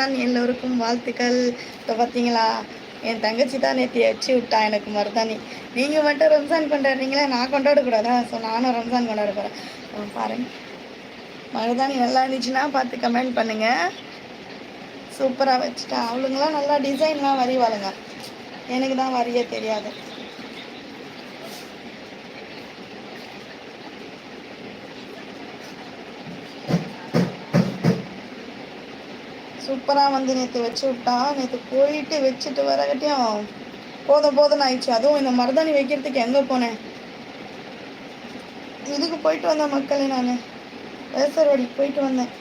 தான் எல்லோருக்கும் வாழ்த்துக்கள். இப்போ பார்த்தீங்களா? என் தங்கச்சி தான் நேற்று வச்சு விட்டா எனக்கு மருதாணி. நீங்கள் மட்டும் ரம்ஜான் கொண்டாடுறீங்களா? நான் கொண்டாடக்கூடாதா? ஸோ நானும் ரம்ஜான் கொண்டாட போகிறேன் பாருங்க. மருதாணி நல்லா இருந்துச்சுன்னா பார்த்து கமெண்ட் பண்ணுங்கள் சூப்பராக வச்சுட்டா. அவளுங்களாம் நல்லா டிசைன்லாம் வரைவாளுங்க. எனக்கு தான் வரைய தெரியாது. சூப்பராக வந்து நேற்று வச்சு விட்டா நேற்று போயிட்டு வச்சுட்டு வரகட்டியும் போதும் போதும் ஆயிடுச்சு. அதுவும் இந்த மருதாணி வைக்கிறதுக்கு எங்கே போனேன்? இதுக்கு போயிட்டு வந்தேன் மக்களே நான். வேசரோடிக்கு போயிட்டு வந்தேன்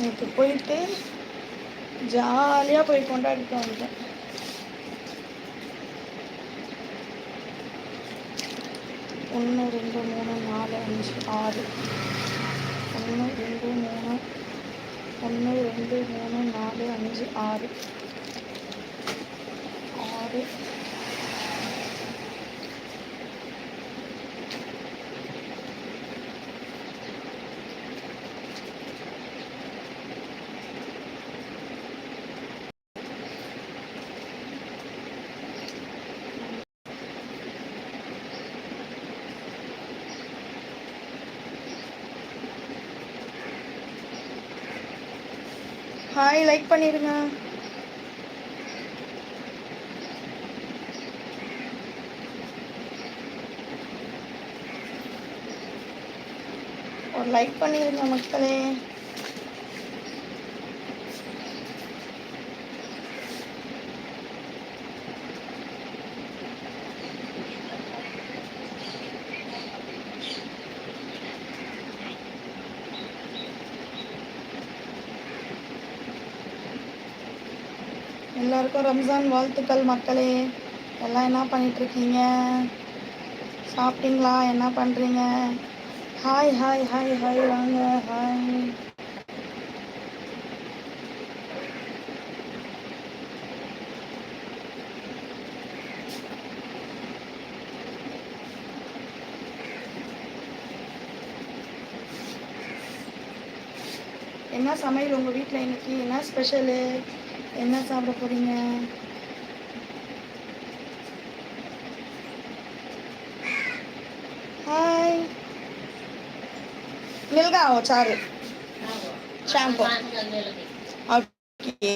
நேற்று போயிட்டு ஜாலியாக போய் கொண்டாடிட்டு வந்துட்டேன். ஒன்று ரெண்டு மூணு நாலு அஞ்சு ஆறு. ஒன்று ரெண்டு மூணு ஒன்று ரெண்டு மூணு நாலு அஞ்சு ஆறு. ஆறு. ஹாய் லைக் பண்ணிடுங்க ஒரு லைக் பண்ணிடுங்க மக்களே எல்லாருக்கும் ரம்ஜான் வாழ்த்துக்கள் மக்களே. எல்லாம் என்ன பண்ணிகிட்ருக்கீங்க சாப்பிட்டீங்களா? என்ன பண்ணுறீங்க ஹாய் ஹாய் ஹாய் ஹாய் வாங்க ஹாய் என்ன சமையல் உங்கள் வீட்டில் இன்னைக்கு? என்ன ஸ்பெஷலு என்ன சாப்பிட போறீங்க ஹாய் மில்கா ஓ சாரு ஷாம்பு ओके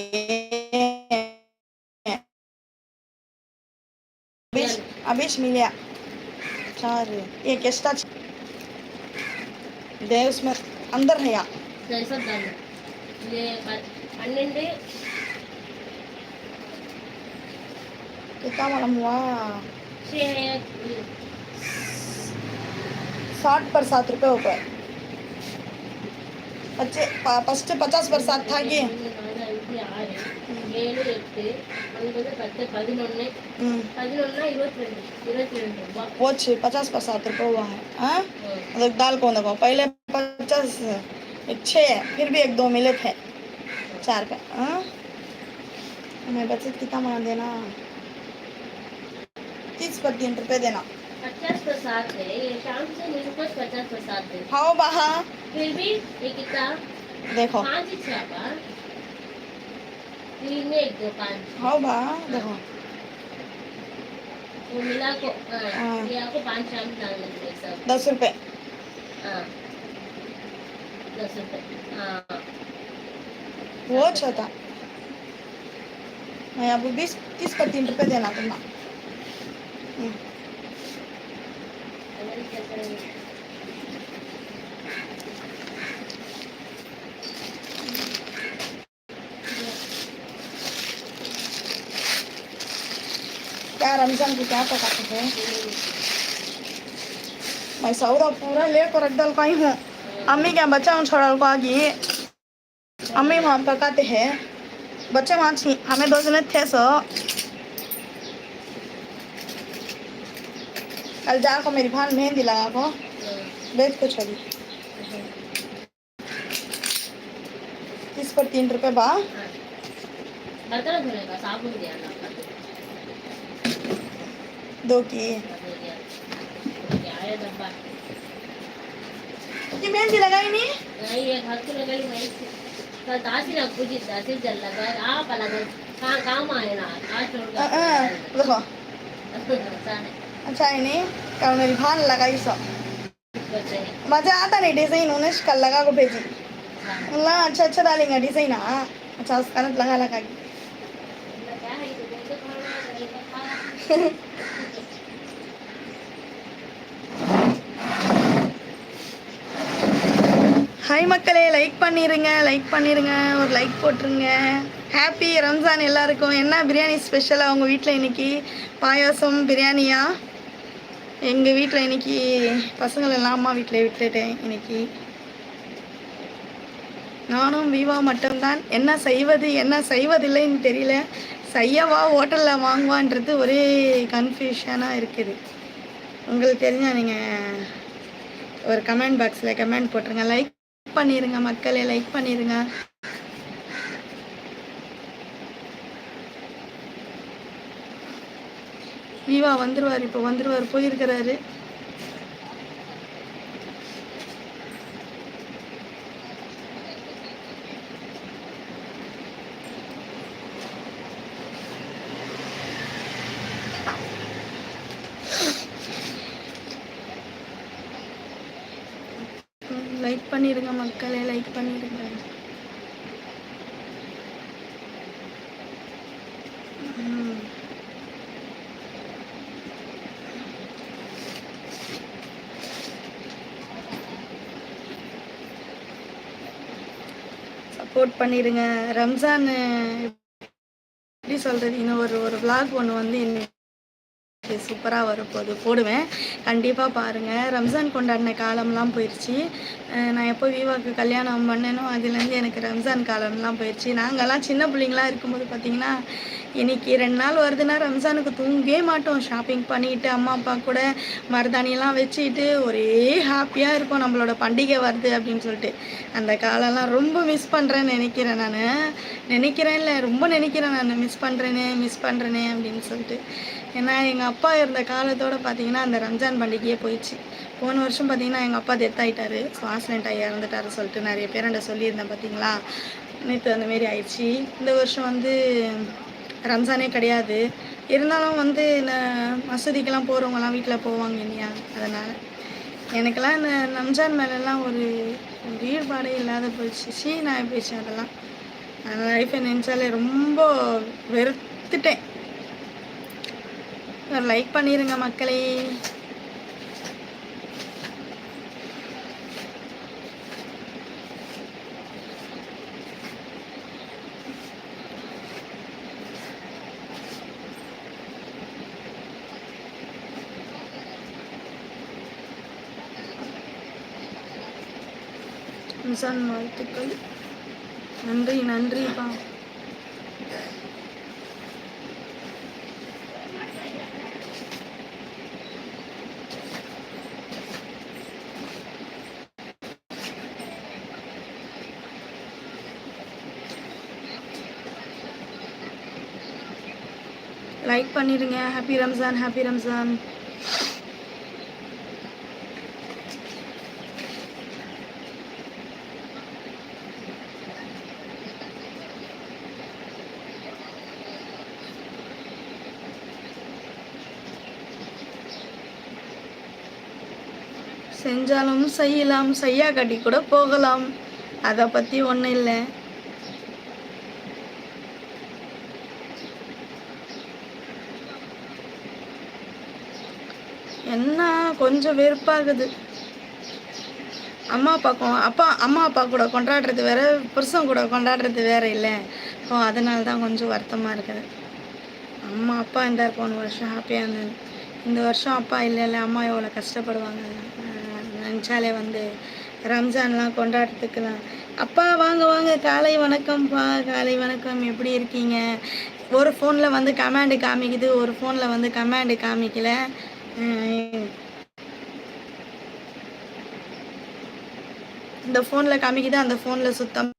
अभिष अभिष मिलिया चार ये किस्ता देव उसमें अंदर है यहाँ சரிசத்தாங்க இது ப- பன்னெண்டு कितना मालूम हुआ சே- साठ बरसात रुपये ऊपर बच्चे फर्स्ट पचास बरसात था कि மூணு, நாலு, அஞ்சு, ஆறு, ஏழு எட்டு ஒன்பது பத்து பதினொன்று हम्म, பதினொன்னா இருபத்தி ரெண்டு இருபத்தி ரெண்டு ரூபாய் वो छः पचास बरसात रुपये हुआ है हाँ ம். मतलब दाल कौन देखो पहले पचास छः फिर भी एक दो मिले थे चार का हाँ हमें बचत कितना मार देना तीस पत्तीस रुपये देना। पचास प्रसाद है ये शाम से पास पचास प्रसाद है। हाँ बाहा। फिर भी ये देखो। पाँच ही छापा तीन एक दो पाँच। हाँ बा देखो। वो मिला को। ये आपको पाँच शाम डालने सब। दस रुपए। हाँ। दस हाँ। वो अच्छा था। मैं अब बीस तीस पत्तीस रुपये देना तुम्हारा రంజాన్ की क्या पता है मैं सौरभ पूरा लेकर रख दल पाई हूँ अम्मी क्या बच्चा हूँ छोड़ल को आगे। अम्मी वहाँ पकाते हैं। बच्चे वहाँ छी, हमें दो जने थे, सो। कल जा को मेरी भान मेहंदी लगा को। बेच को छोड़ी। इस पर तीन रुपये बा। दो के ये मैम जी लगाई नहीं नहीं ये हाथ से लगाई मैं से कल दासी ना कुछ दासी जल लगा आ आप अलग तो कहाँ काम आए ना? आ छोड़ हाँ देखो अच्छा, अच्छा है। नहीं कल मेरी भान लगाई सब अच्छा मज़ा आता नहीं डिज़ाइन होने से कल लगा को भेजी। अच्छा बोला अच्छा अच्छा डालेंगे डिज़ाइन ना अच्छा उसका ना लगा लगा। के ஹாய் மக்களே லைக் பண்ணிடுங்க லைக் பண்ணிடுங்க ஒரு லைக் போட்டுருங்க. ஹாப்பி ரம்ஜான் எல்லாருக்கும். என்ன பிரியாணி ஸ்பெஷலாக உங்கள் வீட்டில் இன்னைக்கு? பாயாசம் பிரியாணியா? எங்கள் வீட்டில் இன்னைக்கு பசங்கள் எல்லாம் அம்மா வீட்டில் விட்டுட்டேன் இன்னைக்கு. நானும் விவா மட்டும்தான். என்ன செய்வது என்ன செய்வதில்லைன்னு தெரியல. செய்யவா ஹோட்டலில் வாங்குவான்றது ஒரே கன்ஃபியூஷனாக இருக்குது. உங்களுக்கு தெரிஞ்சால் நீங்கள் ஒரு கமெண்ட் பாக்ஸில் கமெண்ட் போட்டுருங்க. லைக் பண்ணிடுங்க மக்களே லைக் பண்ணிடுங்க விவா வந்துருவார் இப்போ வந்துருவார் போயிருக்கிறாரு லைக் பண்ணிடுங்க மக்களே லைக் பண்ணிடுங்க சப்போர்ட் பண்ணிடுங்க ரம்ஜான் எப்படி சொல்கிறது இன்னும் ஒரு ஒரு விளாக் ஒன்று வந்து என்ன சூப்பராக வரப்போகுது போடுவேன். கண்டிப்பாக பாருங்கள் ரம்ஜான் கொண்டாடின காலம்லாம் போயிடுச்சு நான் எப்போ விவாக்கு கல்யாணம் பண்ணேனோ அதுலேருந்து எனக்கு ரம்ஜான் காலம்லாம் போயிடுச்சு நாங்கள்லாம் சின்ன பிள்ளைங்களாம் இருக்கும்போது பார்த்தீங்கன்னா இன்னைக்கு ரெண்டு நாள் வருதுன்னா ரம்ஜானுக்கு தூங்கவே மாட்டோம். ஷாப்பிங் பண்ணிட்டு அம்மா அப்பா கூட மருதாணியெல்லாம் வச்சுக்கிட்டு ஒரே ஹாப்பியாக இருக்கும் நம்மளோட பண்டிகை வருது அப்படின்னு சொல்லிட்டு. அந்த காலம்லாம் ரொம்ப மிஸ் பண்ணுறேன்னு நினைக்கிறேன் நான். நினைக்கிறேன் இல்லை ரொம்ப நினைக்கிறேன் நான். மிஸ் பண்ணுறேனே மிஸ் பண்ணுறேனே அப்படின்னு சொல்லிட்டு. ஏன்னா எங்கள் அப்பா இருந்த காலத்தோட பார்த்தீங்கன்னா அந்த ரம்ஜான் பண்டிகையே போயிடுச்சு. போன வருஷம் பார்த்தீங்கன்னா எங்கள் அப்பா டெத் ஆகிட்டாரு ஸோ ஆக்சிடென்ட் ஆகி இறந்துட்டாரு சொல்லிட்டு நிறைய பேர் சொல்லியிருந்தேன் பார்த்தீங்களா நேற்று அந்தமாரி ஆயிடுச்சு. இந்த வருஷம் வந்து ரம்ஜானே கிடையாது. இருந்தாலும் வந்து இந்த மசூதிக்கெல்லாம் போகிறவங்கலாம் வீட்டில் போவாங்க இல்லையா? அதனால் எனக்கெல்லாம் இந்த ரம்ஜான் மேலெல்லாம் ஒரு ஈடுபாடே இல்லாத போயிடுச்சு. சீ போயிடுச்சு அதெல்லாம்? அந்த லைஃப்பை நினச்சாலே ரொம்ப வெறுத்துட்டேன். லைக் பண்ணிடுங்க மக்களே. ரம்ஜான் வாழ்த்துக்கள். நன்றி நன்றிப்பா லைக் பண்ணிடுங்க ஹாப்பி ரம்ஜான் ஹாப்பி ரம்ஜான் செஞ்சாலும் செய்யலாம் செய்யா கட்டி கூட போகலாம். அதை பற்றி ஒன்றும் இல்லை. என்ன? கொஞ்சம் வெறுப்பாகுது. அம்மா அப்பா அப்பா அம்மா அப்பா கூட கொண்டாடுறது வேற புருஷன் கூட கொண்டாடுறது வேற இல்லை. ஸோ அதனால தான் கொஞ்சம் வருத்தமாக இருக்குது. அம்மா அப்பா இருந்தார் போன வருஷம் ஹாப்பியாக இருந்தது இந்த வருஷம் அப்பா இல்லை இல்லை அம்மா எவ்வளோ கஷ்டப்படுவாங்க. நினச்சாலே வந்து ரம்ஜான்லாம் கொண்டாடுறதுக்குலாம் அப்பா வாங்க வாங்க காலை வணக்கம்ப்பா காலை வணக்கம் எப்படி இருக்கீங்க? ஒரு ஃபோனில் வந்து கமாண்டு காமிக்குது ஒரு ஃபோனில் வந்து கமாண்டு காமிக்கல. இந்த ஃபோனில் காமிக்குது அந்த ஃபோனில் சுத்தம்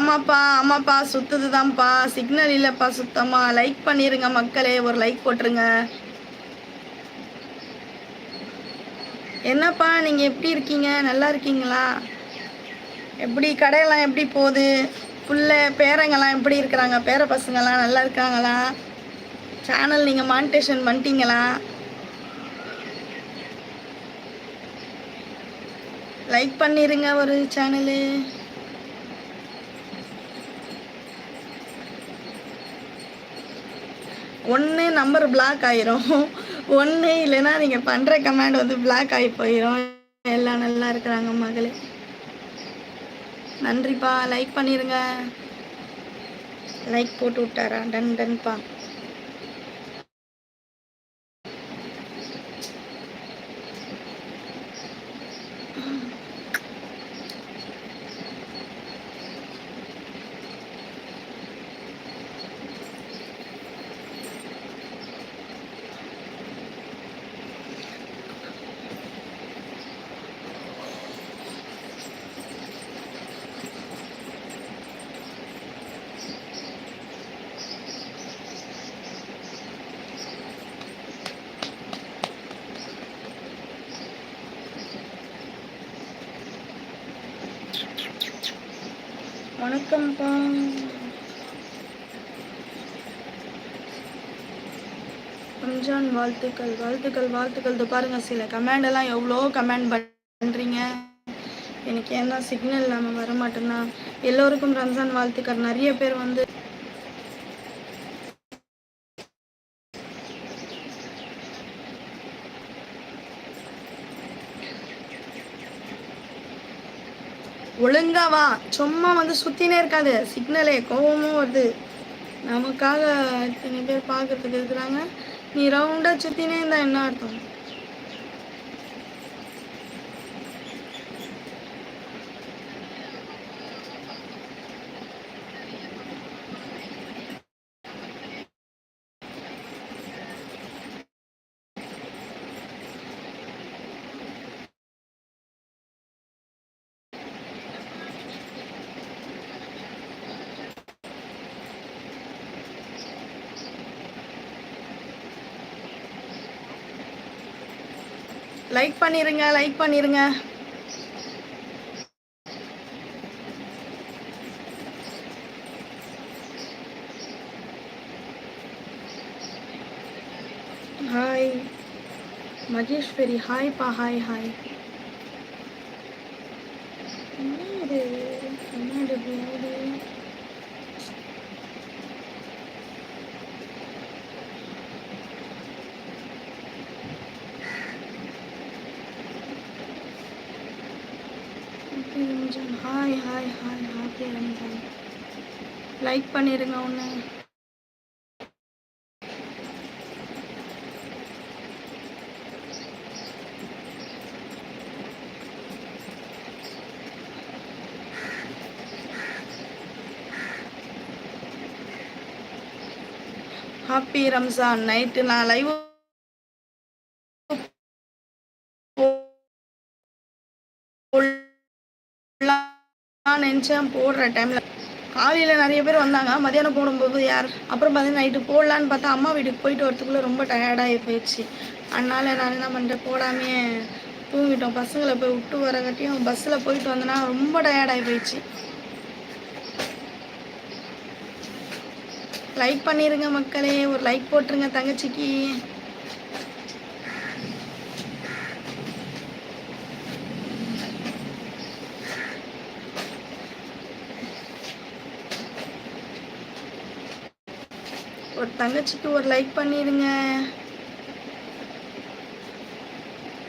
ஆமாப்பா ஆமாப்பா சுத்துது தான்ப்பா சிக்னல் இல்லைப்பா சுத்தமா. லைக் பண்ணிருங்க மக்களே ஒரு லைக் போட்டுருங்க. என்னப்பா நீங்கள் எப்படி இருக்கீங்க? நல்லா இருக்கீங்களா? எப்படி கடையெல்லாம் எப்படி போகுது? புள்ள பேரங்கெல்லாம் எப்படி இருக்கிறாங்க? பேர பசங்கெல்லாம் நல்லா இருக்காங்களா? சேனல் நீங்கள் மானிட்டேஷன் பண்ணிட்டீங்களா? லைக் பண்ணிடுங்க ஒரு சேனலு ஒன்று நம்பர் பிளாக் ஆயிரும். ஒன்று இல்லைன்னா நீங்கள் பண்ணுற கமெண்ட் வந்து பிளாக் ஆகி போயிடும் எல்லாம் நல்லா இருக்கிறாங்க மகளே. நன்றிப்பா. லைக் பண்ணிருங்க. லைக் போட்டு விட்டாரா? டன் டன்ப்பா வணக்கம்ப்பா ரம்ஜான் வாழ்த்துக்கள் வாழ்த்துக்கள் வாழ்த்துக்கள். இது பாருங்க சில கமெண்ட் எல்லாம் எவ்வளோ கமெண்ட் பண்ணுறீங்க எனக்கு ஏன்னா சிக்னல் இல்லாமல் வர மாட்டேன்னா எல்லோருக்கும் ரம்ஜான் வாழ்த்துக்கள். நிறைய பேர் வந்து ஒழுங்கா வா. சும்மா வந்து சுத்தினே இருக்காது. சிக்னலே கோவமும் வருது. நமக்காக இத்தனை பேர் பார்க்கறதுக்கு இருக்கிறாங்க. நீ ரவுண்டா சுத்தினே இருந்தா என்ன அர்த்தம்? லைக் பண்ணிருங்க லைக் பண்ணிருங்க. Hi Maheswari ஹாய்ப்பா hi hi happy Ramzan hi hi hi happy Ramzan like பண்ணிடுங்க ஒன்று ஹாப்பி ரம்ஜான் நைட்டு நான் லைவ் நான் நினச்சேன் போடுற டைமில் காலையில் நிறைய பேர் வந்தாங்க. மதியானம் போடும்போது யார்? அப்புறம் பார்த்தீங்கன்னா நைட்டு போடலான்னு பார்த்தா அம்மா வீட்டுக்கு போயிட்டு வரத்துக்குள்ளே ரொம்ப டயர்டாகி போயிடுச்சு. அதனால் நான் என்ன பண்ணுறேன் போடாமே தூங்கிட்டோம். பசங்களை போய் விட்டு வரங்காட்டியும் பஸ்ஸில் போயிட்டு வந்தேன்னா ரொம்ப டயர்டாகி போயிடுச்சு. லைக் பண்ணிடுங்க மக்களே. ஒரு லைக் போட்டுருங்க தங்கச்சிக்கு. ஒரு தங்கச்சிக்கு ஒரு லைக் பண்ணிடுங்க.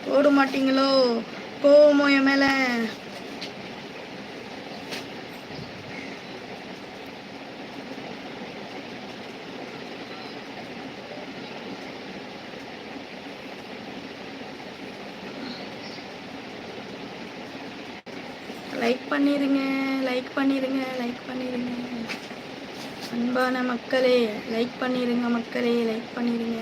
போட மாட்டீங்களோ? கோவமோ என் மேல? லைக் பண்ணிருங்க லைக் பண்ணிருங்க லைக் பண்ணி அன்பான மக்களே லைக் பண்ணிடுங்க மக்களே லைக் பண்ணிடுங்க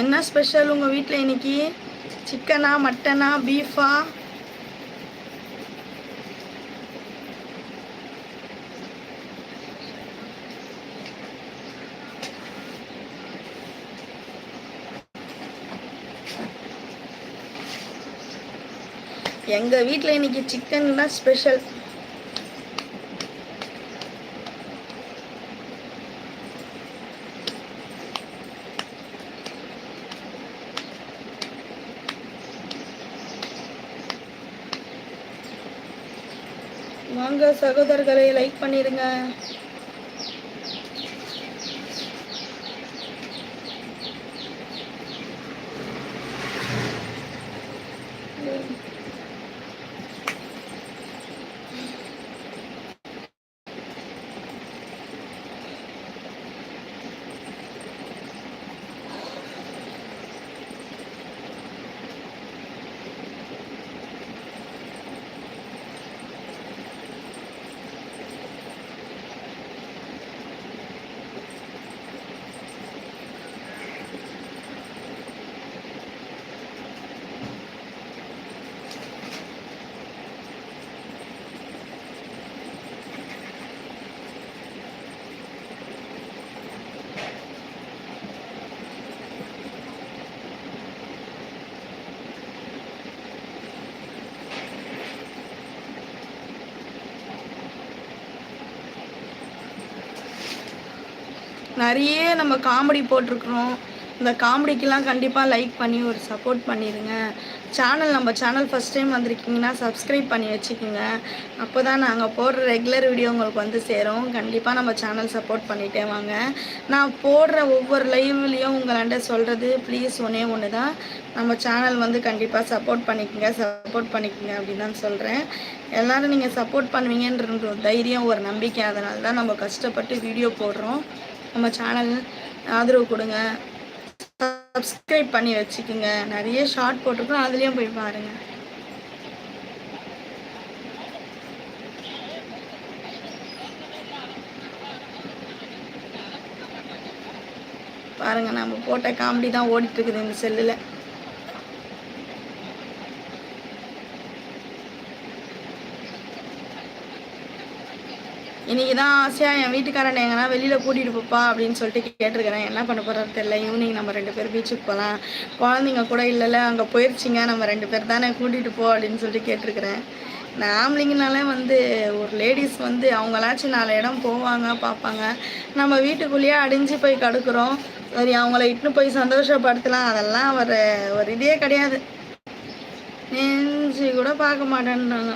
என்ன ஸ்பெஷல் உங்கள் வீட்டில் இன்னைக்கு? சிக்கனா மட்டனா பீஃபா எங்கள் வீட்டில் இன்னைக்கு சிக்கன் தான் ஸ்பெஷல் வாங்க சகோதரர்களை லைக் பண்ணிடுங்க. நிறைய நம்ம காமெடி போட்டிருக்கிறோம். இந்த காமெடிக்கெலாம் கண்டிப்பாக லைக் பண்ணி ஒரு சப்போர்ட் பண்ணிடுங்க சேனல் நம்ம சேனல் ஃபஸ்ட் டைம் வந்திருக்கீங்கன்னா சப்ஸ்கிரைப் பண்ணி வச்சுக்கோங்க. அப்போ தான் நாங்கள் போடுற ரெகுலர் வீடியோ உங்களுக்கு வந்து சேரும். கண்டிப்பாக நம்ம சேனல் சப்போர்ட் பண்ணிகிட்டே வாங்க. நான் போடுற ஒவ்வொரு லைவ்லேயும் உங்களாண்ட சொல்கிறது ப்ளீஸ் ஒன்றே ஒன்று தான் நம்ம சேனல் வந்து கண்டிப்பாக சப்போர்ட் பண்ணிக்கோங்க சப்போர்ட் பண்ணிக்கோங்க அப்படின்னு தான் சொல்கிறேன் எல்லோரும் நீங்கள் சப்போர்ட் பண்ணுவீங்கன்ற ஒரு தைரியம் ஒரு நம்பிக்கை அதனால தான் நம்ம கஷ்டப்பட்டு வீடியோ போடுறோம். நம்ம சேனல் ஆதரவு கொடுங்க. சப்ஸ்கிரைப் பண்ணி வச்சுக்கோங்க. நிறைய ஷார்ட் போட்டிருக்கோம். அதுலேயும் போய் பாருங்கள் பாருங்க நம்ம போட்ட காமெடி தான் ஓடிட்டு இருக்குது இந்த செல்லில். இன்னைக்கு தான் ஆசையாக என் வீட்டுக்காரன் எங்கன்னா வெளியில் கூட்டிகிட்டு போப்பா அப்படின்னு சொல்லிட்டு கேட்டிருக்கிறேன். என்ன பண்ண போகிறது தெரியல. ஈவினிங் நம்ம ரெண்டு பேர் பீச்சுக்கு போகலாம் குழந்தைங்க கூட இல்லைல்ல. அங்கே போயிடுச்சிங்க நம்ம ரெண்டு பேர் தானே கூட்டிகிட்டு போ அப்படின்னு சொல்லிட்டு கேட்டிருக்கிறேன். ஃபேமிலிங்கனாலே ஆம்பளைங்கனாலே வந்து ஒரு லேடிஸ் வந்து அவங்களாச்சும் நாலு இடம் போவாங்க பார்ப்பாங்க. நம்ம வீட்டுக்குள்ளேயே அடிஞ்சு போய் கடுக்கிறோம். சரி அவங்கள இட்டுன்னு போய் சந்தோஷப்படுத்தலாம். அதெல்லாம் ஒரு ஒரு இதே கிடையாது. நெஞ்சு கூட பார்க்க மாட்டேன்றாங்க.